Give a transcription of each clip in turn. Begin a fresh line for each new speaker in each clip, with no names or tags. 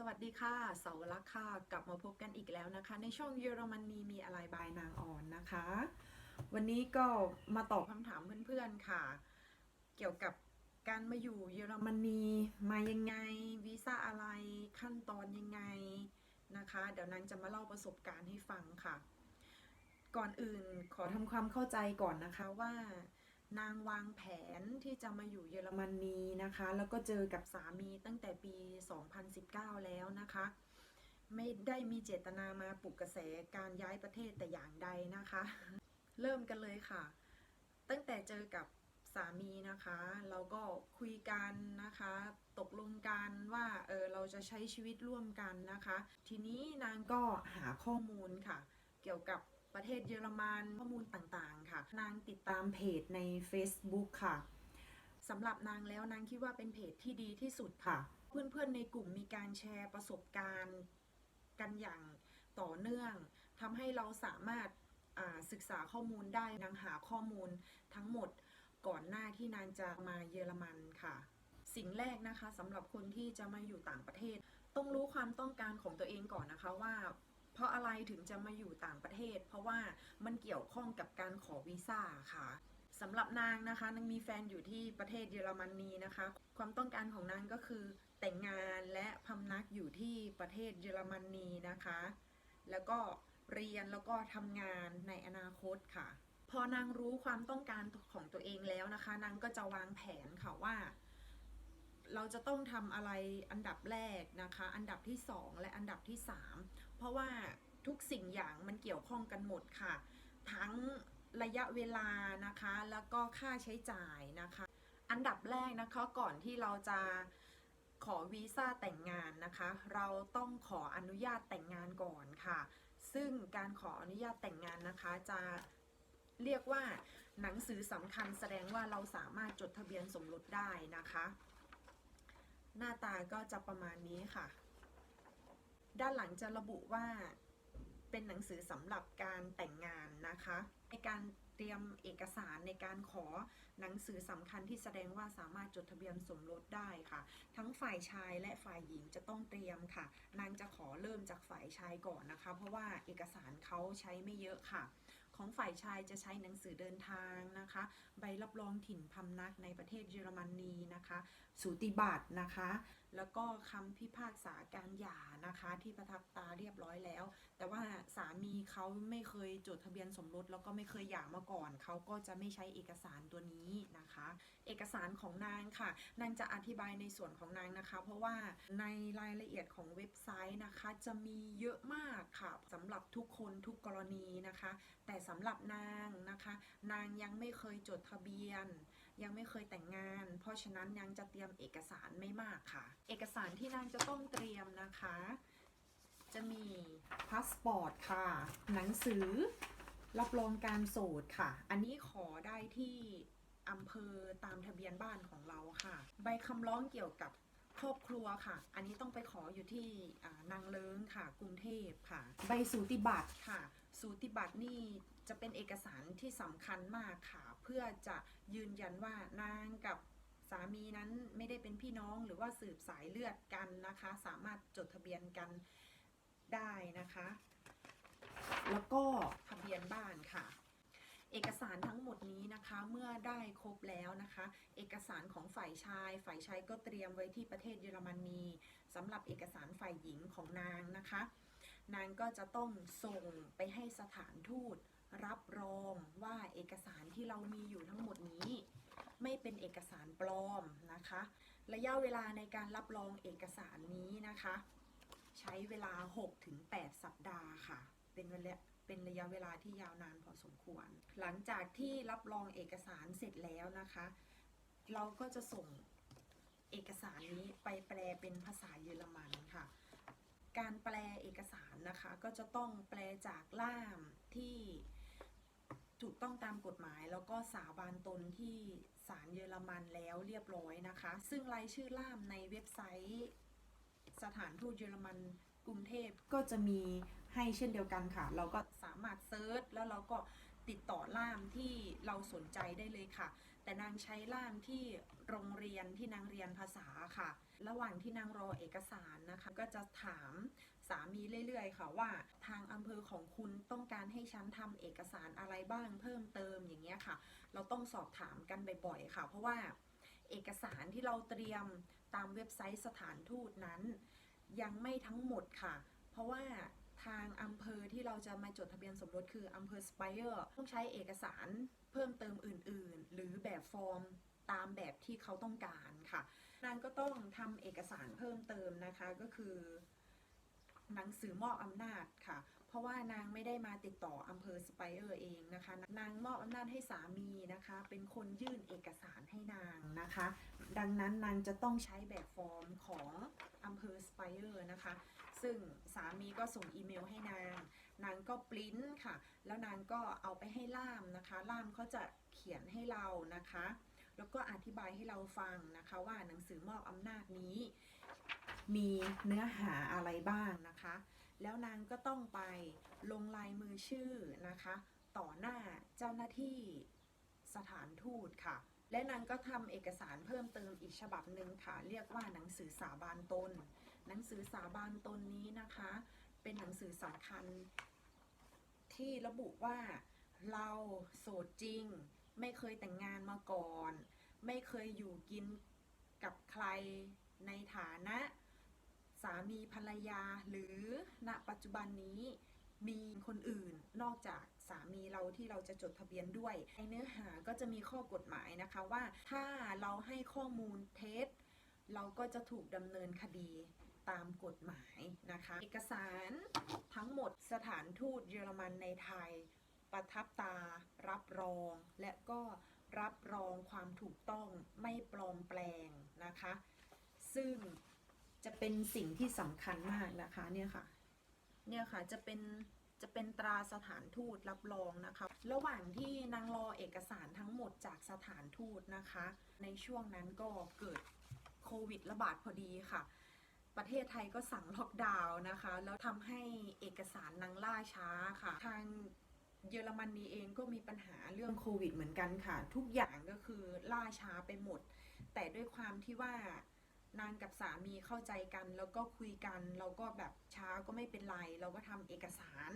สวัสดีค่ะ เสาวรักค่ะ กลับมาพบกันอีกแล้วนะคะ ในช่องเยอรมนีมีอะไรบายนางอ่อนนะคะ วันนี้ก็มาตอบคำถามเพื่อนๆค่ะ เกี่ยวกับการมาอยู่เยอรมนีมายังไงวีซ่าอะไรขั้นตอนยังไงนะคะ เดี๋ยวนางจะมาเล่าประสบการณ์ให้ฟังค่ะ ก่อนอื่นขอทำความเข้าใจก่อนนะคะว่า นางวางแผนที่จะมาอยู่เยอรมนีนะคะ แล้วก็เจอกับสามีตั้งแต่ปี 2019 แล้วนะคะ ไม่ได้มีเจตนามาปลุกกระแสการย้ายประเทศแต่อย่างใดนะคะ เริ่มกันเลยค่ะ ตั้งแต่เจอกับสามีนะคะเราก็คุยกันนะคะ ตกลงกันว่าเออเราจะใช้ชีวิตร่วมกันนะคะ ทีนี้นางก็หาข้อมูลค่ะ เกี่ยวกับ ประเทศเยอรมันข้อมูลต่างๆ ค่ะ นางติดตามเพจใน Facebook ค่ะสำหรับนางแล้วนางคิดว่าเป็นเพจที่ดีที่สุดค่ะ เพื่อนๆในกลุ่มมีการแชร์ประสบการณ์กันอย่างต่อเนื่องทำให้เราสามารถศึกษาข้อมูลได้นางหาข้อมูลทั้งหมดก่อนหน้าที่นางจะมาเยอรมันค่ะ สิ่งแรกนะคะสำหรับคนที่จะมาอยู่ต่างประเทศ ต้องรู้ความต้องการของตัวเองก่อนนะคะว่า เพราะอะไรถึงจะมาอยู่ต่างประเทศ เพราะว่ามันเกี่ยวข้องกับการขอวีซ่าค่ะสำหรับนางนะคะนางมีแฟนอยู่ที่ประเทศเยอรมนีนะคะ ความต้องการของนางก็คือแต่งงานและพำนักอยู่ที่ประเทศเยอรมนีนะคะ แล้วก็เรียนแล้วก็ทำงานในอนาคตค่ะ พอนางรู้ความต้องการของตัวเองแล้วนะคะ นางก็จะวางแผนค่ะว่า เราจะต้องทำอะไรอันดับแรกนะคะ อันดับที่ 2 และอันดับที่ 3 เพราะว่าทุกสิ่งอย่างมันเกี่ยวข้องกันหมดค่ะ ทั้งระยะเวลานะคะ แล้วก็ค่าใช้จ่ายนะคะ อันดับแรกนะคะก่อนที่เราจะขอวีซ่าแต่งงานนะคะ เราต้องขออนุญาตแต่งงานก่อนค่ะ ซึ่งการขออนุญาตแต่งงานนะคะจะเรียกว่าหนังสือสำคัญแสดงว่าเราสามารถจดทะเบียนสมรสได้นะคะ หน้าตาก็จะประมาณนี้ค่ะ ด้านหลังจะระบุว่าเป็นหนังสือสำหรับการแต่งงานนะคะ ในการเตรียมเอกสารในการขอหนังสือสำคัญที่แสดงว่าสามารถจดทะเบียนสมรสได้ค่ะ ทั้งฝ่ายชายและฝ่ายหญิงจะต้องเตรียมค่ะ นางจะขอเริ่มจากฝ่ายชายก่อนนะคะ เพราะว่าเอกสารเขาใช้ไม่เยอะค่ะ ของฝ่ายชายจะใช้หนังสือเดินทางนะคะ ใบรับรองถิ่นพำนักในประเทศเยอรมนีนะคะ สูติบัตรนะคะแล้วก็คำพิพากษาการหย่านะคะที่ประทับตาเรียบร้อยแล้ว แต่ว่าสามีเขาไม่เคยจดทะเบียนสมรสแล้วก็ไม่เคยหย่ามาก่อน เขาก็จะไม่ใช้เอกสารตัวนี้นะคะ เอกสารของนางค่ะ นางจะอธิบายในส่วนของนางนะคะ เพราะว่าในรายละเอียดของเว็บไซต์นะคะ จะมีเยอะมากค่ะสำหรับทุกคนทุกกรณีนะคะ แต่สำหรับนางนะคะ นางยังไม่เคยจดทะเบียน ยังไม่เคยแต่งงาน เพราะฉะนั้นนางจะเตรียมเอกสารไม่มากค่ะ เอกสารที่นางจะต้องเตรียมนะคะ จะมีพาสปอร์ตค่ะ หนังสือรับรองการโสดค่ะ อันนี้ขอได้ที่อำเภอตามทะเบียนบ้านของเราค่ะ ใบคำร้องเกี่ยวกับครอบครัวค่ะ อันนี้ต้องไปขออยู่ที่อ่านางเลิงค่ะ กรุงเทพค่ะ ใบสูติบัตรค่ะ สูติบัตรนี่จะเป็นเอกสารที่สำคัญมากค่ะเพื่อจะยืนยันว่านางกับสามีนั้นไม่ได้เป็นพี่น้องหรือว่าสืบสายเลือดกันนะคะ สามารถจดทะเบียนกันได้นะคะ แล้วก็ทะเบียนบ้านค่ะ เอกสารทั้งหมดนี้นะคะเมื่อได้ครบแล้วนะคะ เอกสารของฝ่ายชาย ฝ่ายชายก็เตรียมไว้ที่ประเทศเยอรมนีสำหรับเอกสารฝ่ายหญิงของนางนะคะ นางก็จะต้องส่งไปให้สถานทูต รับรองว่าเอกสารที่เรามีอยู่ทั้งหมดนี้ ไม่เป็นเอกสารปลอมนะคะ ระยะเวลาในการรับรองเอกสารนี้นะคะ ใช้เวลา 6-8 สัปดาห์ค่ะ เป็นเวลาเป็นระยะเวลาที่ยาวนานพอสมควร หลังจากที่รับรองเอกสารเสร็จแล้วนะคะ เราก็จะส่งเอกสารนี้ไปแปลเป็นภาษาเยอรมันค่ะ การแปลเอกสารนะคะ ก็จะต้องแปลจากล่ามที่ ถูกต้องตามกฎหมายแล้วก็สาบานตนที่ศาลเยอรมันแล้วเรียบร้อยนะคะ ซึ่งรายชื่อล่ามในเว็บไซต์ สถานทูตเยอรมันกรุงเทพก็จะมีให้เช่นเดียวกันค่ะ เราก็สามารถเซิร์ชแล้วเราก็ติดต่อล่ามที่เราสนใจได้เลยค่ะ แต่นางใช้ล่ามที่โรงเรียนที่นางเรียนภาษาค่ะ ระหว่างที่นางรอเอกสารนะคะ ก็จะถาม สามีเรื่อยๆ ค่ะว่า ทางอำเภอของคุณต้องการให้ฉันทำเอกสารอะไรบ้างเพิ่มเติมอย่างเงี้ยค่ะ เราต้องสอบถามกันบ่อยๆ ค่ะ เพราะว่าเอกสารที่เราเตรียมตามเว็บไซต์สถานทูตนั้น ยังไม่ทั้งหมดค่ะ เพราะว่าทางอำเภอที่เราจะมาจดทะเบียนสมรสคืออำเภอสไปเออร์ต้องใช้เอกสารเพิ่มเติมอื่นๆ หรือแบบฟอร์มตามแบบที่เขาต้องการค่ะนางก็ต้องทำเอกสารเพิ่มเติมนะคะก็คือ หนังสือมอบอำนาจค่ะ เพราะว่านางไม่ได้มาติดต่ออำเภอสไปเออร์เองนะคะ นางมอบอำนาจให้สามีนะคะ เป็นคนยื่นเอกสารให้นางนะคะ ดังนั้นนางจะต้องใช้แบบฟอร์มของอำเภอสไปเออร์นะคะ ซึ่งสามีก็ส่งอีเมลให้นาง นางก็ปริ้นค่ะ แล้วนางก็เอาไปให้ล่ามนะคะ ล่ามเขาจะเขียนให้เรานะคะ แล้วก็อธิบายให้เราฟังนะคะว่าหนังสือมอบอำนาจนี้ มีเนื้อหาอะไรบ้างนะคะ แล้วนางก็ต้องไปลงลายมือชื่อนะคะ ต่อหน้าเจ้าหน้าที่สถานทูตค่ะ และนางก็ทำเอกสารเพิ่มเติมอีกฉบับหนึ่งค่ะ เรียกว่าหนังสือสาบานตน หนังสือสาบานตนนี้นะคะ เป็นหนังสือสำคัญ ที่ระบุว่าเราโสดจริง ไม่เคยแต่งงานมาก่อน ไม่เคยอยู่กินกับใครในฐานะ สามีภรรยาหรือณปัจจุบันนี้มีคนอื่นนอกจากสามีเราที่เราจะจดทะเบียนด้วย ในเนื้อหาก็จะมีข้อกฎหมายนะคะว่าถ้าเราให้ข้อมูลเท็จเราก็จะถูกดำเนินคดีตามกฎหมายนะคะ เอกสารทั้งหมดสถานทูตเยอรมันในไทย ประทับตา รับรอง และก็รับรองความถูกต้องไม่ปลอมแปลงนะคะ ซึ่ง จะเป็นสิ่งที่สำคัญมากนะคะเนี่ยค่ะ เนี่ยค่ะจะเป็นจะเป็นตราสถานทูตรับรองนะคะ ระหว่างที่นางรอเอกสารทั้งหมดจากสถานทูตนะคะ ในช่วงนั้นก็เกิดโควิดระบาดพอดีค่ะ ประเทศไทยก็สั่งล็อกดาวน์นะคะ แล้วทำให้เอกสารนางล่าช้าค่ะ ทางเยอรมนีเองก็มีปัญหาเรื่องโควิดเหมือนกันค่ะ ทุกอย่างก็คือล่าช้าไปหมด แต่ด้วยความที่ว่า นางกับสามีเข้าใจกัน แล้วก็คุยกันเราก็แบบช้าก็ไม่เป็นไร เราก็ทำเอกสาร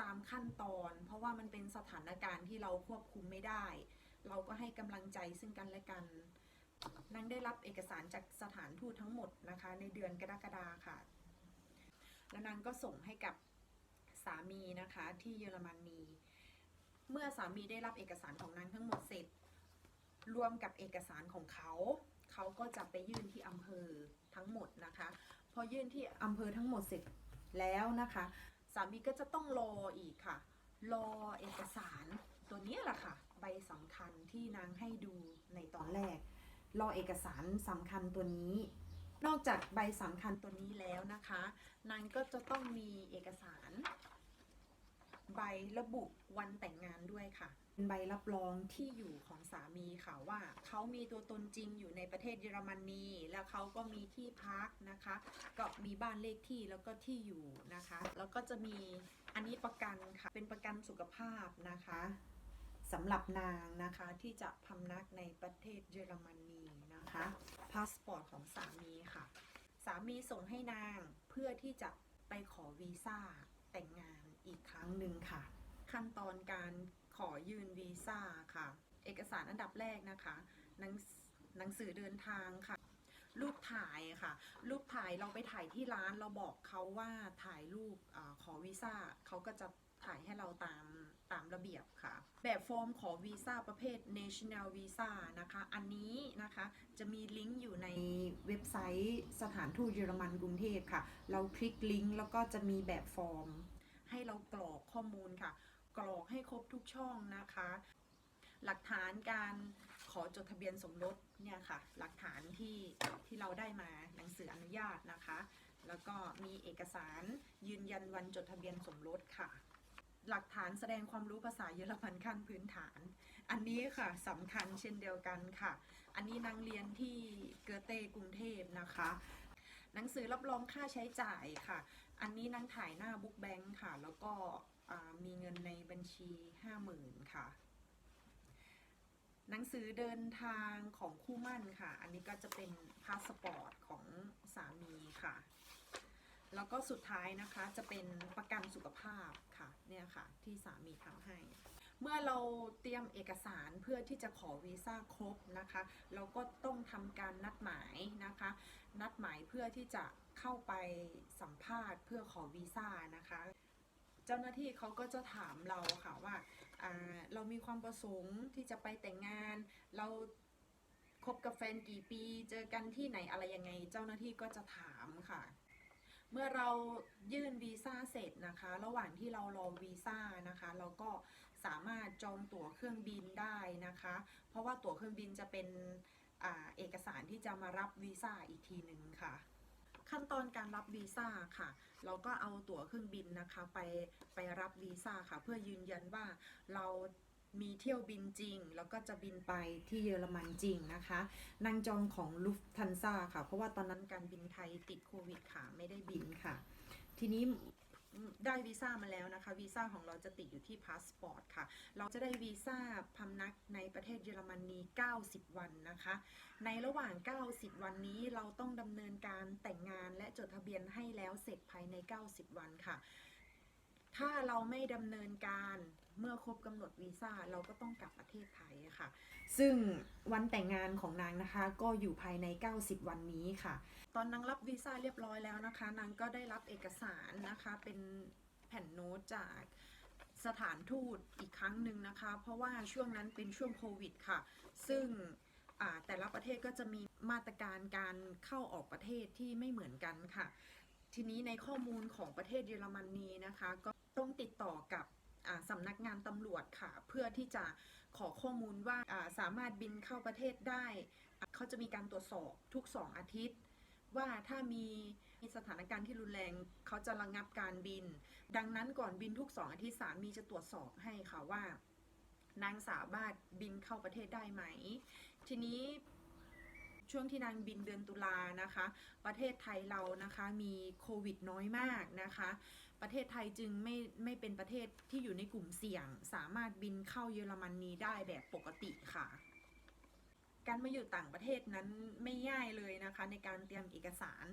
ตามขั้นตอน เพราะว่ามันเป็นสถานการณ์ที่เราควบคุมไม่ได้ เราก็ให้กำลังใจซึ่งกันและกันนางได้รับเอกสารจากสถานทูตทั้งหมดนะคะ ในเดือนกรกฎาค่ะ แล้วนางก็ส่งให้กับสามีนะคะที่เยอรมนีเมื่อสามีได้รับเอกสารของนางทั้งหมดเสร็จ รวมกับเอกสารของเขา เขาก็จะไปยื่นที่อำเภอทั้งหมดนะคะ พอยื่นที่อำเภอทั้งหมดเสร็จแล้วนะคะ สามีก็จะต้องรออีกค่ะ รอเอกสาร ตัวนี้แหละค่ะ ใบสำคัญที่นางให้ดูในตอนแรก รอเอกสารสำคัญตัวนี้นอกจากใบสำคัญตัวนี้แล้วนะคะ นางก็จะต้องมีเอกสาร ใบระบุวันแต่งงานด้วยค่ะ เป็นใบรับรองที่อยู่ของสามีค่ะว่าเขามีตัวตนจริงอยู่ในประเทศเยอรมนี แล้วเขาก็มีที่พักนะคะ ก็มีบ้านเลขที่แล้วก็ที่อยู่นะคะ แล้วก็จะมีอันนี้ประกันค่ะ เป็นประกันสุขภาพนะคะสำหรับนางนะคะที่จะพำนักในประเทศเยอรมนีนะคะพาสปอร์ตของสามีค่ะ สามีส่งให้นางเพื่อที่จะไปขอวีซ่าแต่งงานอีกครั้งหนึ่งค่ะ ขั้นตอนการ ขอยืนวีซ่าค่ะ เอกสารอันดับแรกนะคะหนังหนังสือเดินทางค่ะ รูปถ่ายค่ะ รูปถ่ายเราไปถ่ายที่ร้านเราบอกเขาว่าถ่ายรูปอขอวีซ่าเขาก็จะถ่ายให้เราตามตามระเบียบค่ะ แบบฟอร์มขอวีซ่าประเภท national visa นะคะ อันนี้นะคะจะมีลิงก์อยู่ในเว็บไซต์สถานทูตเยอรมันกรุงเทพค่ะ เราคลิกลิงก์แล้วก็จะมีแบบฟอร์ม ให้เรากรอกข้อมูลค่ะ กรอกให้ครบทุกช่องนะคะ หลักฐานการขอจดทะเบียนสมรสเนี่ยค่ะ หลักฐานที่ที่เราได้มาหนังสืออนุญาตนะคะ แล้วก็มีเอกสารยืนยันวันจดทะเบียนสมรสค่ะ หลักฐานแสดงความรู้ภาษาเยอรมันขั้นพื้นฐาน อันนี้ค่ะสำคัญเช่นเดียวกันค่ะ อันนี้นางเรียนที่เกอเตกรุงเทพนะคะหนังสือรับรองค่าใช้จ่ายค่ะ อันนี้นางถ่ายหน้าบุ๊กแบงค์ค่ะ แล้วก็ มีเงินในบัญชีห้าหมื่นค่ะ หนังสือเดินทางของคู่มั่นค่ะ อันนี้ก็จะเป็นพาสปอร์ตของสามีค่ะ แล้วก็สุดท้ายนะคะจะเป็นประกันสุขภาพค่ะ เนี่ยค่ะที่สามีทำให้ เมื่อเราเตรียมเอกสารเพื่อที่จะขอวีซ่าครบนะคะ เราก็ต้องทำการนัดหมายนะคะ นัดหมายเพื่อที่จะเข้าไปสัมภาษณ์เพื่อขอวีซ่านะคะ เจ้าหน้าที่เขาก็จะถามเราค่ะว่าาเรามีความประสงค์ที่จะไปแต่งงาน เราคบกับแฟนกี่ปี เจอกันที่ไหนอะไรยังไง เจ้าหน้าที่ก็จะถามค่ะ เมื่อเรายื่นวีซ่าเสร็จนะคะ ระหว่างที่เรารอวีซ่านะคะ เราก็สามารถจองตั๋วเครื่องบินได้นะคะ เพราะว่าตั๋วเครื่องบินจะเป็นอเอกสารที่จะมารับวีซ่าอีกทีหนึ่งค่ะ ขั้นตอนการรับวีซ่าค่ะ เราก็เอาตั๋วเครื่องบินนะคะไปไปรับวีซ่าค่ะ เพื่อยืนยันว่าเรามีเที่ยวบินจริง แล้วก็จะบินไปที่เยอรมันจริงนะคะนางจองของลุฟทันซาค่ะ เพราะว่าตอนนั้นการบินไทยติดโควิดค่ะ ไม่ได้บินค่ะ ทีนี้ ได้วีซ่ามาแล้วนะคะวีซ่าของเราจะติดอยู่ที่พาสปอร์ตค่ะ เราจะได้วีซ่าพำนักในประเทศเยอรมนี 90 วันนะคะ ในระหว่าง 90 วันนี้เราต้องดำเนินการแต่งงานและจดทะเบียนให้แล้วเสร็จภายใน 90 วันค่ะ ถ้าเราไม่ดำเนินการเมื่อครบกำหนดวีซ่าเราก็ต้องกลับประเทศไทยค่ะ ซึ่งวันแต่งงานของนางนะคะ ก็อยู่ภายใน 90 วันนี้ค่ะ ตอนนางรับวีซ่าเรียบร้อยแล้วนะคะ นางก็ได้รับเอกสารนะคะเป็นแผ่นโน้ตจากสถานทูตอีกครั้งหนึ่งนะคะ เพราะว่าช่วงนั้นเป็นช่วงโควิดค่ะ ซึ่งแต่ละประเทศก็จะมีมาตรการการเข้าออกประเทศที่ไม่เหมือนกันค่ะ ทีนี้ในข้อมูลของประเทศเยอรมนีนะคะก็ ต้องติดต่อกับสำนักงานตำรวจค่ะ เพื่อที่จะขอข้อมูลว่าสามารถบินเข้าประเทศได้ เขาจะมีการตรวจสอบทุก2องอาทิตย์ ว่าถ้ามีมีสถานการณ์ที่รุนแรงเขาจะระงับการบิน ดังนั้นก่อนบินทุก2อาทิตย์สามีจะตรวจสอบให้ค่ะว่านางสามารถบินเข้าประเทศได้ไหม ทีนี้ ช่วงที่นางบินเดือนตุลานะคะ ประเทศไทยเรานะคะมีโควิดน้อยมากนะคะ ประเทศไทยจึงไม่ไม่เป็นประเทศที่อยู่ในกลุ่มเสี่ยง สามารถบินเข้าเยอรมนนีได้แบบปกติค่ะการมาอยู่ต่างประเทศนั้นไม่ง่ายเลยนะคะ ในการเตรียมเอกสาร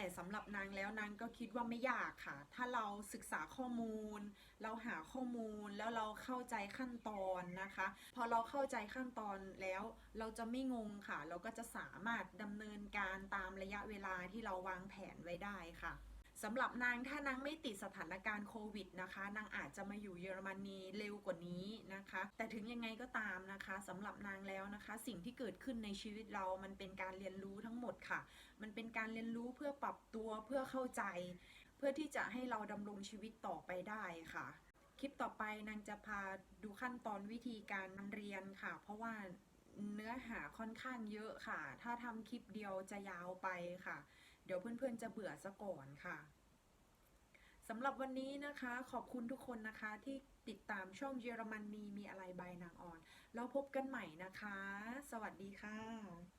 แต่สำหรับนางแล้วนางก็คิดว่าไม่ยากค่ะ ถ้าเราศึกษาข้อมูล เราหาข้อมูลแล้วเราเข้าใจขั้นตอนนะคะ พอเราเข้าใจขั้นตอนแล้วเราจะไม่งงค่ะ เราก็จะสามารถดำเนินการตามระยะเวลาที่เราวางแผนไว้ได้ค่ะ สำหรับนางถ้านางไม่ติดสถานการณ์โควิดนะคะ นางอาจจะมาอยู่เยอรมนีเร็วกว่านี้นะคะ แต่ถึงยังไงก็ตามนะคะสำหรับนางแล้วนะคะ สิ่งที่เกิดขึ้นในชีวิตเรามันเป็นการเรียนรู้ทั้งหมดค่ะ มันเป็นการเรียนรู้เพื่อปรับตัวเพื่อเข้าใจ เพื่อที่จะให้เราดำรงชีวิตต่อไปได้ค่ะ คลิปต่อไปนางจะพาดูขั้นตอนวิธีการเรียนค่ะ เพราะว่าเนื้อหาค่อนข้างเยอะค่ะ ถ้าทำคลิปเดียวจะยาวไปค่ะ เดี๋ยวเพื่อนๆจะเบื่อซะก่อนค่ะสำหรับวันนี้นะคะขอบคุณทุกคนนะคะที่ติดตามช่องเยอรมนีมีอะไรบายนางออน แล้วพบกันใหม่นะคะ สวัสดีค่ะ